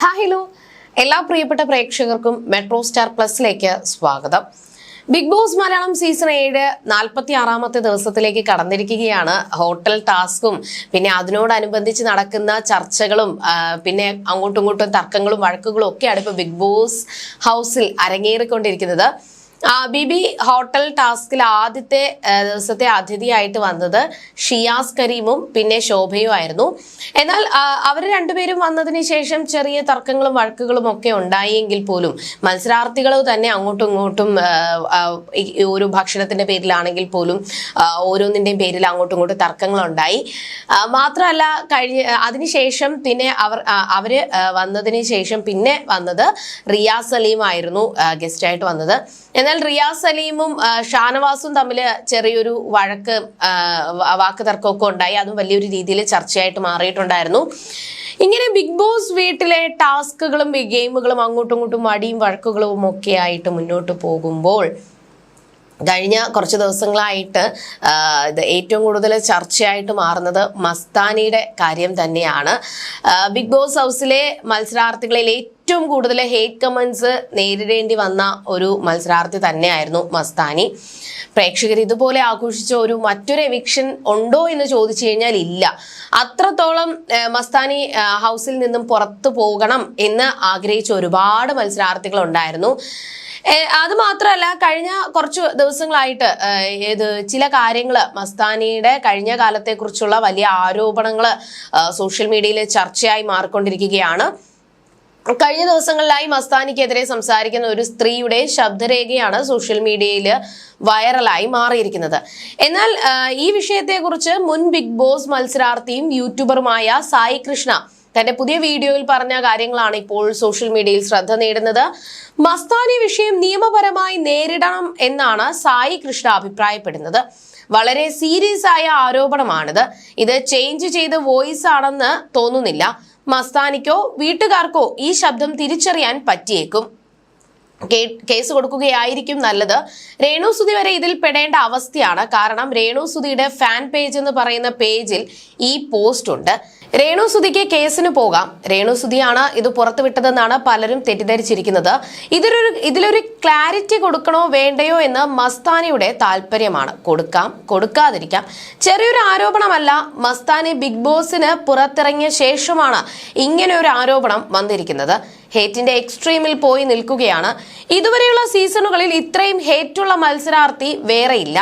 Hello. എല്ലാ പ്രിയപ്പെട്ട പ്രേക്ഷകർക്കും മെട്രോ സ്റ്റാർ പ്ലസിലേക്ക് സ്വാഗതം. ബിഗ് ബോസ് മലയാളം സീസൺ ഏഴ് നാൽപ്പത്തി ആറാമത്തെ ദിവസത്തിലേക്ക് കടന്നിരിക്കുകയാണ്. ഹോട്ടൽ ടാസ്കും പിന്നെ അതിനോടനുബന്ധിച്ച് നടക്കുന്ന ചർച്ചകളും പിന്നെ അങ്ങോട്ടും ഇങ്ങോട്ടും തർക്കങ്ങളും വഴക്കുകളും ഒക്കെയാണ് ഇപ്പോൾ ബിഗ് ബോസ് ഹൗസിൽ അരങ്ങേറിക്കൊണ്ടിരിക്കുന്നത്. ആ, ബിബി ഹോട്ടൽ ടാസ്കിൽ ആദ്യത്തെ ദിവസത്തെ അതിഥിയായിട്ട് വന്നത് ഷിയാസ് കരീമും പിന്നെ ശോഭയും ആയിരുന്നു. എന്നാൽ അവർ രണ്ടുപേരും വന്നതിന് ശേഷം ചെറിയ തർക്കങ്ങളും വഴക്കുകളും ഒക്കെ ഉണ്ടായെങ്കിൽ പോലും മത്സരാർത്ഥികൾ തന്നെ അങ്ങോട്ടും ഇങ്ങോട്ടും ഒരു ഭക്ഷണത്തിന്റെ പേരിലാണെങ്കിൽ പോലും ഓരോന്നിന്റെയും പേരിൽ അങ്ങോട്ടും ഇങ്ങോട്ടും തർക്കങ്ങളുണ്ടായി. ആ, മാത്രമല്ല കഴിഞ്ഞ അതിനുശേഷം പിന്നെ അവർ അവർ വന്നതിന് ശേഷം പിന്നെ വന്നത് റിയാസ് സലീം ആയിരുന്നു ഗസ്റ്റായിട്ട് വന്നത്. എന്നാൽ റിയാസ് സലീമും ഷാനവാസും തമ്മിൽ ചെറിയൊരു വഴക്ക് വാക്ക് തർക്കമൊക്കെ ഉണ്ടായി. അതും വലിയൊരു രീതിയിൽ ചർച്ചയായിട്ട് മാറിയിട്ടുണ്ടായിരുന്നു. ഇങ്ങനെ ബിഗ് ബോസ് വീട്ടിലെ ടാസ്കുകളും ഗെയിമുകളും അങ്ങോട്ടും ഇങ്ങോട്ടും മടിയും വഴക്കുകളും ഒക്കെ ആയിട്ട് മുന്നോട്ട് പോകുമ്പോൾ കഴിഞ്ഞ കുറച്ച് ദിവസങ്ങളായിട്ട് ഇത് ഏറ്റവും കൂടുതൽ ചർച്ചയായിട്ട് മാറുന്നത് മസ്താനിയുടെ കാര്യം തന്നെയാണ്. ബിഗ് ബോസ് ഹൗസിലെ മത്സരാർത്ഥികളിൽ ഏറ്റവും കൂടുതൽ ഹേറ്റ് കമൻസ് നേരിടേണ്ടി വന്ന ഒരു മത്സരാർത്ഥി തന്നെയായിരുന്നു മസ്താനി. പ്രേക്ഷകർ ഇതുപോലെ ആഘോഷിച്ച ഒരു മറ്റൊരു എവിക്ഷൻ ഉണ്ടോ എന്ന് ചോദിച്ചു കഴിഞ്ഞാൽ ഇല്ല. അത്രത്തോളം മസ്താനി ഹൗസിൽ നിന്നും പുറത്തു പോകണം എന്ന് ആഗ്രഹിച്ച ഒരുപാട് മത്സരാർത്ഥികൾ ഉണ്ടായിരുന്നു. അത് മാത്രമല്ല കഴിഞ്ഞ കുറച്ച് ദിവസങ്ങളായിട്ട് ഏത് ചില കാര്യങ്ങൾ മസ്താനിയുടെ കഴിഞ്ഞ കാലത്തെക്കുറിച്ചുള്ള വലിയ ആരോപണങ്ങൾ സോഷ്യൽ മീഡിയയിൽ ചർച്ചയായി മാറിക്കൊണ്ടിരിക്കുകയാണ്. കഴിഞ്ഞ ദിവസങ്ങളിലായി മസ്താനിക്കെതിരെ സംസാരിക്കുന്ന ഒരു സ്ത്രീയുടെ ശബ്ദരേഖയാണ് സോഷ്യൽ മീഡിയയിൽ വൈറലായി മാറിയിരിക്കുന്നത്. എന്നാൽ ഈ വിഷയത്തെക്കുറിച്ച് മുൻ ബിഗ് ബോസ് മത്സരാർത്ഥിയും യൂട്യൂബറുമായ സായി കൃഷ്ണ തന്റെ പുതിയ വീഡിയോയിൽ പറഞ്ഞ കാര്യങ്ങളാണ് ഇപ്പോൾ സോഷ്യൽ മീഡിയയിൽ ശ്രദ്ധ നേടുന്നത്. മസ്താനി വിഷയം നിയമപരമായി നേരിടണം എന്നാണ് സായി കൃഷ്ണ അഭിപ്രായപ്പെടുന്നത്. വളരെ സീരിയസ് ആയ ആരോപണമാണിത്. ഇത് ചേഞ്ച് ചെയ്ത വോയിസ് ആണെന്ന് തോന്നുന്നില്ല. മസ്താനിക്കോ വീട്ടുകാർക്കോ ഈ ശബ്ദം തിരിച്ചറിയാൻ പറ്റിയേക്കും. കേസ് കൊടുക്കുകയായിരിക്കും നല്ലത്. രേണു സുധി വരെ ഇതിൽ പെടേണ്ട അവസ്ഥയാണ്. കാരണം രേണു സുധിയുടെ ഫാൻ പേജ് എന്ന് പറയുന്ന പേജിൽ ഈ പോസ്റ്റ് ഉണ്ട്. രേണു സുധിക്ക് കേസിന് പോകാം. രേണു സുധിയാണ് ഇത് പുറത്തുവിട്ടതെന്നാണ് പലരും തെറ്റിദ്ധരിച്ചിരിക്കുന്നത്. ഇതിലൊരു ഇതിലൊരു ക്ലാരിറ്റി കൊടുക്കണോ വേണ്ടയോ എന്ന് മസ്താനിയുടെ താല്പര്യമാണ്. കൊടുക്കാം കൊടുക്കാതിരിക്കാം. ചെറിയൊരു ആരോപണമല്ല മസ്താനി ബിഗ് ബോസിന് പുറത്തിറങ്ങിയ ശേഷമാണ് ഇങ്ങനെ ഒരു ആരോപണം വന്നിരിക്കുന്നത്. ഹേറ്റിന്റെ എക്സ്ട്രീമിൽ പോയി നിൽക്കുകയാണ്. ഇതുവരെയുള്ള സീസണുകളിൽ ഇത്രയും ഹേറ്റുള്ള മത്സരാർത്ഥി വേറെയില്ല.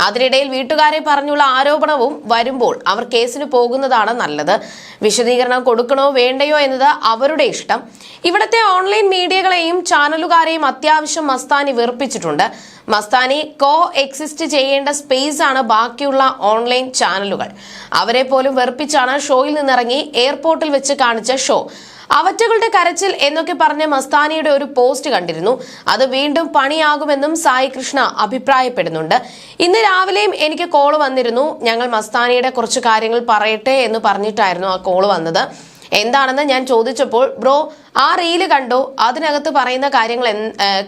അതിനിടയിൽ വീട്ടുകാരെ പറഞ്ഞുള്ള ആരോപണവും വരുമ്പോൾ അവർ കേസിന് പോകുന്നതാണ് നല്ലത്. വിശദീകരണം കൊടുക്കണോ വേണ്ടയോ എന്നത് അവരുടെ ഇഷ്ടം. ഇവിടുത്തെ ഓൺലൈൻ മീഡിയകളെയും ചാനലുകാരെയും അത്യാവശ്യം മസ്താനി വെറുപ്പിച്ചിട്ടുണ്ട്. മസ്താനി കോ എക്സിസ്റ്റ് ചെയ്യേണ്ട സ്പേസ് ആണ് ബാക്കിയുള്ള ഓൺലൈൻ ചാനലുകൾ അവരെ പോലും വെറുപ്പിച്ചാണ് ഷോയിൽ നിന്നിറങ്ങി എയർപോർട്ടിൽ വെച്ച് കാണിച്ച ഷോ അവറ്റകളുടെ കരച്ചിൽ എന്നൊക്കെ പറഞ്ഞ മസ്താനിയുടെ ഒരു പോസ്റ്റ് കണ്ടിരുന്നു. അത് വീണ്ടും പണിയാകുമെന്നും സായി കൃഷ്ണ അഭിപ്രായപ്പെടുന്നുണ്ട്. ഇന്ന് രാവിലെയും എനിക്ക് കോൾ വന്നിരുന്നു. ഞങ്ങൾ മസ്താനിയുടെ കുറച്ച് കാര്യങ്ങൾ പറയട്ടെ എന്ന് പറഞ്ഞിട്ടായിരുന്നു ആ കോൾ വന്നത്. എന്താണെന്ന് ഞാൻ ചോദിച്ചപ്പോൾ ബ്രോ ആ റീൽ കണ്ടോ? അതിനകത്ത് പറയുന്ന കാര്യങ്ങൾ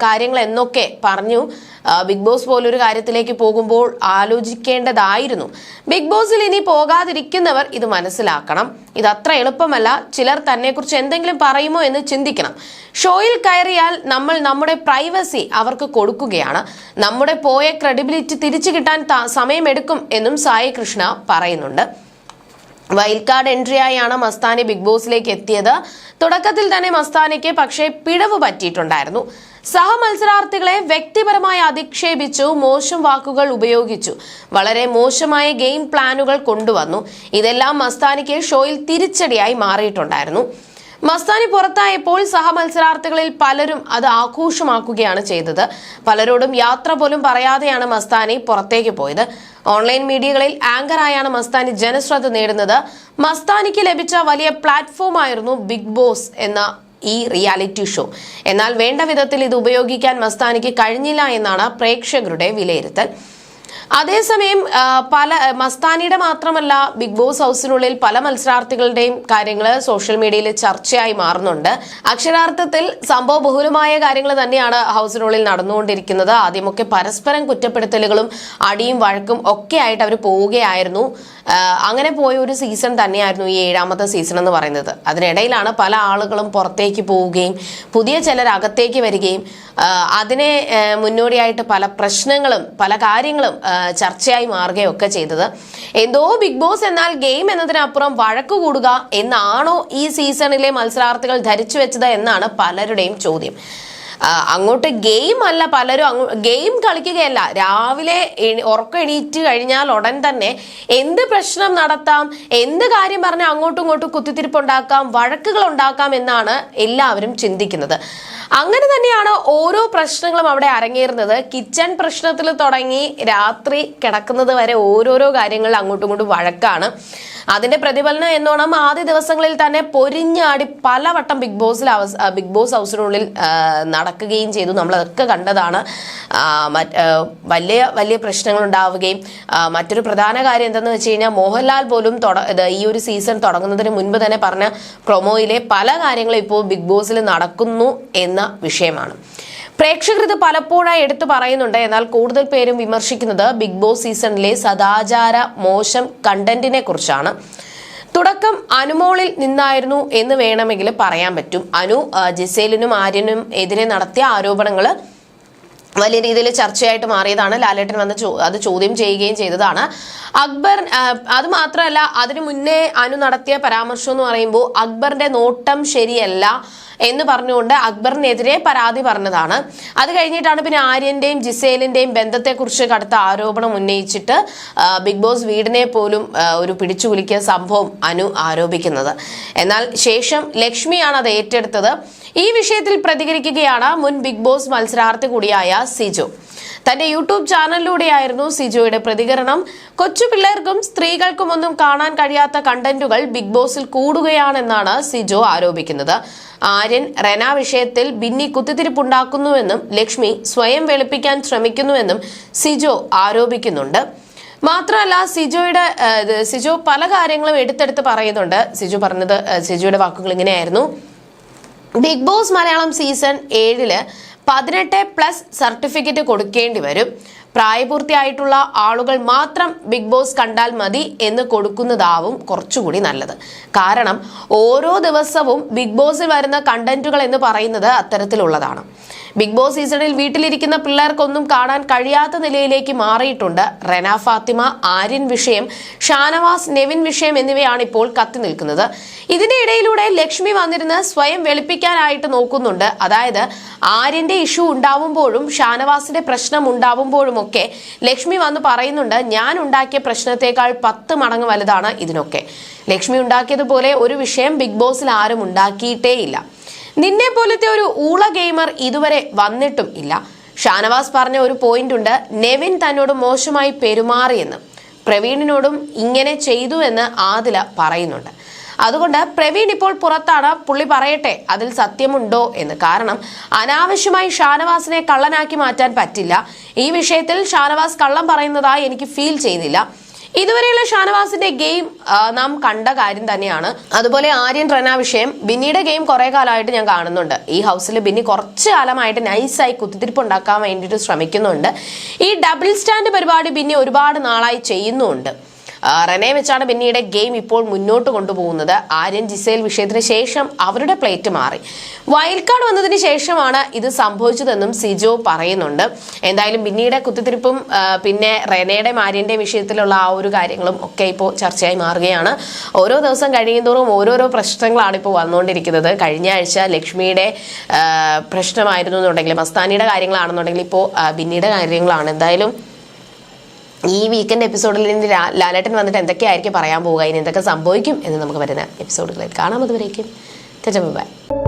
കാര്യങ്ങൾ എന്നൊക്കെ പറഞ്ഞു. ബിഗ് ബോസ് പോലൊരു കാര്യത്തിലേക്ക് പോകുമ്പോൾ ആലോചിക്കേണ്ടതായിരുന്നു. ബിഗ് ബോസിൽ ഇനി പോകാതിരിക്കുന്നവർ ഇത് മനസ്സിലാക്കണം. ഇത് അത്ര എളുപ്പമല്ല. ചിലർ തന്നെക്കുറിച്ച് എന്തെങ്കിലും പറയുമോ എന്ന് ചിന്തിക്കണം. ഷോയിൽ കയറിയാൽ നമ്മൾ നമ്മുടെ പ്രൈവസി അവർക്ക് കൊടുക്കുകയാണ്. നമ്മുടെ പോയ ക്രെഡിബിലിറ്റി തിരിച്ചു കിട്ടാൻ സമയമെടുക്കും എന്നും സായി കൃഷ്ണ പറയുന്നുണ്ട്. വൈൽഡ് കാർഡ് എൻട്രി ആയാണ് മസ്താനി ബിഗ് ബോസിലേക്ക് എത്തിയത്. തുടക്കത്തിൽ തന്നെ മസ്താനിക്ക് പക്ഷേ പിഴവ് പറ്റിയിട്ടുണ്ടായിരുന്നു. സഹമത്സരാർത്ഥികളെ വ്യക്തിപരമായി അധിക്ഷേപിച്ചു മോശം വാക്കുകൾ ഉപയോഗിച്ചു. വളരെ മോശമായ ഗെയിം പ്ലാനുകൾ കൊണ്ടുവന്നു. ഇതെല്ലാം മസ്താനിക്ക് ഷോയിൽ തിരിച്ചടിയായി മാറിയിട്ടുണ്ടായിരുന്നു. മസ്താനി പുറത്തായപ്പോൾ സഹമത്സരാർത്ഥികളിൽ പലരും അത് ആഘോഷമാക്കുകയാണ് ചെയ്തത്. പലരോടും യാത്ര പോലും പറയാതെയാണ് മസ്താനി പുറത്തേക്ക് പോയത്. ഓൺലൈൻ മീഡിയകളിൽ ആങ്കറായാണ് മസ്താനി ജനശ്രദ്ധ നേടുന്നത്. മസ്താനിക്ക് ലഭിച്ച വലിയ പ്ലാറ്റ്ഫോം ആയിരുന്നു ബിഗ് ബോസ് എന്ന ഈ റിയാലിറ്റി ഷോ. എന്നാൽ വേണ്ട വിധത്തിൽ ഇത് ഉപയോഗിക്കാൻ മസ്താനിക്ക് കഴിഞ്ഞില്ല എന്നാണ് പ്രേക്ഷകരുടെ വിലയിരുത്തൽ. അതേസമയം പല മസ്താനിയുടെ മാത്രമല്ല ബിഗ് ബോസ് ഹൗസിനുള്ളിൽ പല മത്സരാർത്ഥികളുടെയും കാര്യങ്ങൾ സോഷ്യൽ മീഡിയയിൽ ചർച്ചയായി മാറുന്നുണ്ട്. അക്ഷരാർത്ഥത്തിൽ സംഭവ ബഹുലമായ കാര്യങ്ങൾ തന്നെയാണ് ഹൗസിനുള്ളിൽ നടന്നുകൊണ്ടിരിക്കുന്നത്. ആദ്യമൊക്കെ പരസ്പരം കുറ്റപ്പെടുത്തലുകളും അടിയും വഴക്കും ഒക്കെ ആയിട്ട് അവർ പോവുകയായിരുന്നു. അങ്ങനെ പോയ ഒരു സീസൺ തന്നെയായിരുന്നു ഈ ഏഴാമത്തെ സീസൺ എന്ന് പറയുന്നത്. അതിനിടയിലാണ് പല ആളുകളും പുറത്തേക്ക് പോവുകയും പുതിയ ചിലർ അകത്തേക്ക് വരികയും അതിനെ മുന്നോടിയായിട്ട് പല പ്രശ്നങ്ങളും പല കാര്യങ്ങളും ചർച്ചയായി മാറുകയൊക്കെ ചെയ്തത്. എന്തോ ബിഗ് ബോസ് എന്നാൽ ഗെയിം എന്നതിനപ്പുറം വഴക്ക് കൂടുക എന്നാണോ ഈ സീസണിലെ മത്സരാർത്ഥികൾ ധരിച്ചു വെച്ചത് എന്നാണ് പലരുടെയും ചോദ്യം. അങ്ങോട്ട് ഗെയിം അല്ല പലരും ഗെയിം കളിക്കുകയല്ല. രാവിലെ ഉറക്കം എണീറ്റ് കഴിഞ്ഞാൽ ഉടൻ തന്നെ എന്ത് പ്രശ്നം നടത്താം എന്ത് കാര്യം പറഞ്ഞാൽ അങ്ങോട്ടും ഇങ്ങോട്ടും കുത്തിത്തിരിപ്പുണ്ടാക്കാം വഴക്കുകൾ ഉണ്ടാക്കാം എന്നാണ് എല്ലാവരും ചിന്തിക്കുന്നത്. അങ്ങനെ തന്നെയാണ് ഓരോ പ്രശ്നങ്ങളും അവിടെ അരങ്ങേറുന്നത്. കിച്ചൺ പ്രശ്നത്തിൽ തുടങ്ങി രാത്രി കിടക്കുന്നത് വരെ ഓരോരോ കാര്യങ്ങളിൽ അങ്ങോട്ടും ഇങ്ങോട്ടും വഴക്കാണ്. അതിന്റെ പ്രതിഫലനം എന്നോണം ആദ്യ ദിവസങ്ങളിൽ തന്നെ പൊരിഞ്ഞാടി പലവട്ടം ബിഗ് ബോസിൽ ബിഗ് ബോസ് ഹൗസിനുള്ളിൽ നടക്കുകയും ചെയ്തു. നമ്മളതൊക്കെ കണ്ടതാണ്. വലിയ വലിയ പ്രശ്നങ്ങൾ ഉണ്ടാവുകയും മറ്റൊരു പ്രധാന കാര്യം എന്തെന്ന് വെച്ച് കഴിഞ്ഞാൽ മോഹൻലാൽ പോലും ഈ ഒരു സീസൺ തുടങ്ങുന്നതിന് മുൻപ് തന്നെ പറഞ്ഞ പ്രൊമോയിലെ പല കാര്യങ്ങളും ഇപ്പോൾ ബിഗ് ബോസിൽ നടക്കുന്നു എന്ന വിഷയമാണ്. പ്രേക്ഷകർ ഇത് പലപ്പോഴായി എടുത്തു പറയുന്നുണ്ട്. എന്നാൽ കൂടുതൽ പേരും വിമർശിക്കുന്നത് ബിഗ് ബോസ് സീസണിലെ സദാചാര മോശം കണ്ടന്റിനെ കുറിച്ചാണ്. തുടക്കം അനുമോളിൽ നിന്നായിരുന്നു എന്ന് വേണമെങ്കിൽ പറയാൻ പറ്റും. അനു ജിസേലിനും ആര്യനും എതിരെ നടത്തിയ ആരോപണങ്ങൾ വലിയ രീതിയിൽ ചർച്ചയായിട്ട് മാറിയതാണ്. ലാലേട്ടൻ വന്ന് അത് ചോദ്യം ചെയ്യുകയും ചെയ്തതാണ്. അക്ബർ അത് മാത്രമല്ല അതിനു മുന്നേ അനു നടത്തിയ പരാമർശം എന്ന് പറയുമ്പോൾ അക്ബറിന്റെ നോട്ടം ശരിയല്ല. എന്ന് പറഞ്ഞുകൊണ്ട് അക്ബറിനെതിരെ പരാതി പറഞ്ഞതാണ്. അത് കഴിഞ്ഞിട്ടാണ് പിന്നെ ആര്യന്റെയും ജിസേലിന്റെയും ബന്ധത്തെക്കുറിച്ച് കടുത്ത ആരോപണം ഉന്നയിച്ചിട്ട് ബിഗ് ബോസ് വീടിനെ പോലും ഒരു പിടിച്ചു പിടിച്ചുകുലുക്കിയ സംഭവം അനു ആരോപിക്കുന്നത്. എന്നാൽ ശേഷം ലക്ഷ്മിയാണ് അത് ഏറ്റെടുത്തത്. ഈ വിഷയത്തിൽ പ്രതികരിക്കുകയാണ് മുൻ ബിഗ് ബോസ് മത്സരാർത്ഥി കൂടിയായ സിജോ. തന്റെ യൂട്യൂബ് ചാനലിലൂടെയായിരുന്നു സിജോയുടെ പ്രതികരണം. കൊച്ചു പിള്ളേർക്കും സ്ത്രീകൾക്കും ഒന്നും കാണാൻ കഴിയാത്ത കണ്ടന്റുകൾ ബിഗ് ബോസിൽ കൂടുകയാണെന്നാണ് സിജോ ആരോപിക്കുന്നത്. ആര്യൻ റെന വിഷയത്തിൽ ബിന്നി കുത്തിത്തിരിപ്പുണ്ടാക്കുന്നുവെന്നും ലക്ഷ്മി സ്വയം വെളുപ്പിക്കാൻ ശ്രമിക്കുന്നുവെന്നും സിജോ ആരോപിക്കുന്നുണ്ട്. മാത്രമല്ല സിജോയുടെ സിജോ പല കാര്യങ്ങളും എടുത്തെടുത്ത് പറയുന്നുണ്ട്. സിജു പറഞ്ഞത് സിജുയുടെ വാക്കുകൾ ഇങ്ങനെയായിരുന്നു. ബിഗ് ബോസ് മലയാളം സീസൺ ഏഴിൽ പതിനെട്ട് പ്ലസ് സർട്ടിഫിക്കറ്റ് കൊടുക്കേണ്ടി വരും. പ്രായപൂർത്തിയായിട്ടുള്ള ആളുകൾ മാത്രം ബിഗ് ബോസ് കണ്ടാൽ മതി എന്ന് കൊടുക്കുന്നതാവും കുറച്ചുകൂടി നല്ലത്. കാരണം ഓരോ ദിവസവും ബിഗ് ബോസിൽ വരുന്ന കണ്ടന്റുകൾ എന്ന് പറയുന്നത് അത്തരത്തിലുള്ളതാണ്. ബിഗ് ബോസ് സീസണിൽ വീട്ടിലിരിക്കുന്ന പിള്ളേർക്കൊന്നും കാണാൻ കഴിയാത്ത നിലയിലേക്ക് മാറിയിട്ടുണ്ട് റെന ഫാത്തിമ ആര്യൻ വിഷയം ഷാനവാസ് നെവിൻ വിഷയം എന്നിവയാണ് ഇപ്പോൾ കത്തി നിൽക്കുന്നത്. ഇതിന്റെ ഇടയിലൂടെ ലക്ഷ്മി വന്നിരുന്ന് സ്വയം വെളുപ്പിക്കാനായിട്ട് നോക്കുന്നുണ്ട്. അതായത് ആര്യന്റെ ഇഷ്യൂ ഉണ്ടാവുമ്പോഴും ഷാനവാസിന്റെ പ്രശ്നം ഉണ്ടാവുമ്പോഴും ഒക്കെ ലക്ഷ്മി വന്ന് പറയുന്നുണ്ട് ഞാൻ ഉണ്ടാക്കിയ പ്രശ്നത്തെക്കാൾ പത്ത് മടങ്ങ് വലുതാണ് ഇതിനൊക്കെ. ലക്ഷ്മി ഉണ്ടാക്കിയതുപോലെ ഒരു വിഷയം ബിഗ് ബോസിൽ ആരും ഉണ്ടാക്കിയിട്ടേയില്ല. നിന്നെ പോലത്തെ ഒരു ഊള ഗെയിമർ ഇതുവരെ വന്നിട്ടും ഇല്ല. ഷാനവാസ് പറഞ്ഞ ഒരു പോയിന്റ് ഉണ്ട്. നെവിൻ തന്നോട് മോശമായി പെരുമാറിയെന്ന് പ്രവീണിനോടും ഇങ്ങനെ ചെയ്തു എന്ന് ആദില പറയുന്നുണ്ട്. അതുകൊണ്ട് പ്രവീൺ ഇപ്പോൾ പുറത്താണ്. പുള്ളി പറയട്ടെ അതിൽ സത്യമുണ്ടോ എന്ന്. കാരണം അനാവശ്യമായി ഷാനവാസിനെ കള്ളനാക്കി മാറ്റാൻ പറ്റില്ല. ഈ വിഷയത്തിൽ ഷാനവാസ് കള്ളം പറയുന്നതായി എനിക്ക് ഫീൽ ചെയ്യുന്നില്ല ഇതുവരെയുള്ള ഷാനവാസിന്റെ ഗെയിം നാം കണ്ട കാര്യം തന്നെയാണ്. അതുപോലെ ആര്യൻ റെന വിഷയം ബിന്നിയുടെ ഗെയിം കുറെ കാലമായിട്ട് ഞാൻ കാണുന്നുണ്ട്. ഈ ഹൗസിൽ ബിന്നി കുറച്ച് കാലമായിട്ട് നൈസായി കുത്തിത്തിരിപ്പ് ഉണ്ടാക്കാൻ വേണ്ടിയിട്ട് ശ്രമിക്കുന്നുണ്ട്. ഈ ഡബിൾ സ്റ്റാൻഡ് പരിപാടി ബിന്നി ഒരുപാട് നാളായി ചെയ്യുന്നുമുണ്ട് റെനെ വെച്ചാണ് ബെന്നിയുടെ ഗെയിം ഇപ്പോൾ മുന്നോട്ട് കൊണ്ടുപോകുന്നത്. ആര്യൻ ജിസേൽ വിഷയത്തിന് ശേഷം അവരുടെ പ്ലേറ്റ് മാറി. വൈൽഡ് കാർഡ് വന്നതിന് ശേഷമാണ് ഇത് സംഭവിച്ചതെന്നും സിജോ പറയുന്നുണ്ട്. എന്തായാലും ബിന്നിയുടെ കുത്തിത്തിരിപ്പും പിന്നെ റെനയുടെ മാര്യന്റെ വിഷയത്തിലുള്ള ആ ഒരു കാര്യങ്ങളും ഒക്കെ ഇപ്പോൾ ചർച്ചയായി മാറുകയാണ്. ഓരോ ദിവസം കഴിയുന്തോറും ഓരോരോ പ്രശ്നങ്ങളാണ് ഇപ്പോൾ വന്നുകൊണ്ടിരിക്കുന്നത്. കഴിഞ്ഞ ആഴ്ച ലക്ഷ്മിയുടെ പ്രശ്നമായിരുന്നു എന്നുണ്ടെങ്കിൽ മസ്താനിയുടെ കാര്യങ്ങളാണെന്നുണ്ടെങ്കിൽ ഇപ്പോൾ ബിന്നിയുടെ കാര്യങ്ങളാണ്. എന്തായാലും ഈ വീക്കെൻഡ് എപ്പിസോഡിൽ ഇനി ലാലേട്ടൻ വന്നിട്ട് എന്തൊക്കെയായിരിക്കും പറയാൻ പോവുക? ഇനി എന്തൊക്കെ സംഭവിക്കും എന്ന് നമുക്ക് വരുന്ന എപ്പിസോഡുകളിൽ കാണാം. അതുവരേക്കും ബൈ.